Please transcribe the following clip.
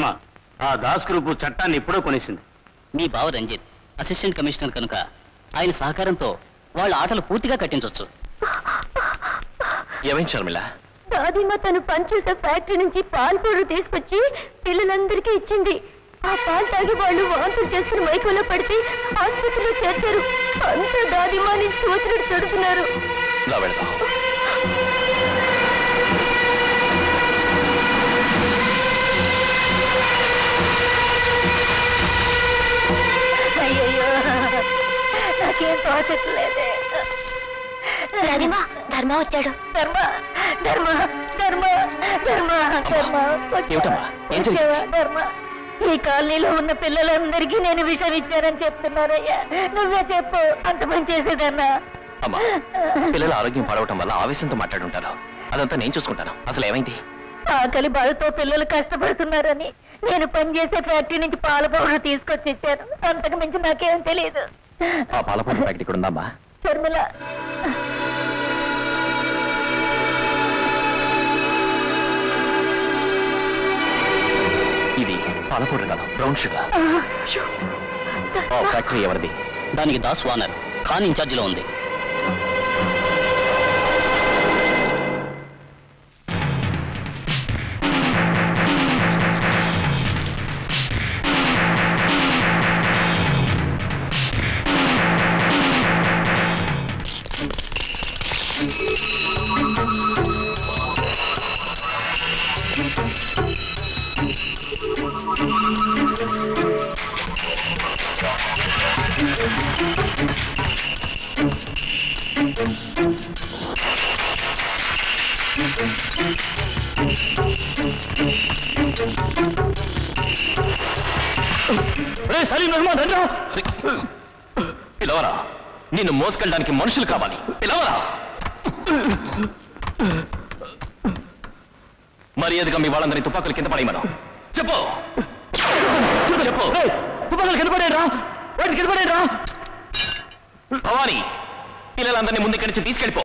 ధర్మ ఆ దాస్ గ్రూపు చట్టాన్ని ఎప్పుడో కొనేసింది. మీ బావ రంజిత్ అసిస్టెంట్ కమిషనర్ కనుక ఆయన సహకారంతో వాళ్ళ ఆటలు పూర్తిగా కట్టించవచ్చు ఏమైంది షర్మిల? దాదిమ తను పనిచేసే ఫ్యాక్టరీ నుంచి పాలు తీసుకొచ్చి పిల్లలందరికీ ఇచ్చింది. ఆ పాలు తాగి వాళ్ళు వాంతులు చేసుకుని మైకంలో పడితే ఆసుపత్రిలో చేర్చారు. అంతా దాదిమా నుంచి వచ్చినట్టు తడుపుతున్నారు నాకేం తోచట్లేదే. దాదిమా ధర్మ వచ్చాడు. ధర్మ ధర్మ ధర్మ ధర్మ ధర్మ ఏమిటమ్మా? ఏం జరిగింది? వచ్చావా? ధర్మ? ఈ కాలనీలో ఉన్న పిల్లలందరికీ నేను విషయం ఇచ్చానని చెప్తున్నారయ్యా నువ్వే చెప్పు అంత పని చేసేదన్నా? అమ్మా పిల్లల ఆరోగ్యం పాడవటం వల్ల ఆవేశంతో మాట్లాడుంటారు. అదంతా నేను చూసుకుంటాను. అసలు ఏమైంది? ఆకలి బాధతో పిల్లలు కష్టపడుతున్నారని నేను పనిచేసే ఫ్యాక్టరీ నుంచి పాల పౌడర్ తీసుకొచ్చి ఇచ్చాను. అంతకు మించి నాకేం తెలియదు ఆ పాలపూట ప్యాకెట్ ఇక్కడ ఉందమ్మా. శర్మిల ఇది పాలపూట కాదు బ్రౌన్ షుగర్. ఆ ఫ్యాక్టరీ ఎవరిది? దానికి దాస్ వానర్ ఖాన్ ఇన్ఛార్జిలో ఉంది. పిలవరా? నిన్ను మోసుకెళ్ళడానికి మనుషులు కావాలి. పిలవరా? మర్యాదగా మీ వాళ్ళందరి తుపాకులు కింద పడేయమను. చెప్పు! చెప్పు! తుపాకులు కింద పడేయరా? వాటిని కింద పడేయరా? భవానీ పిల్లలందరినీ ముందుకెడిచి తీసుకెళ్ళిపో.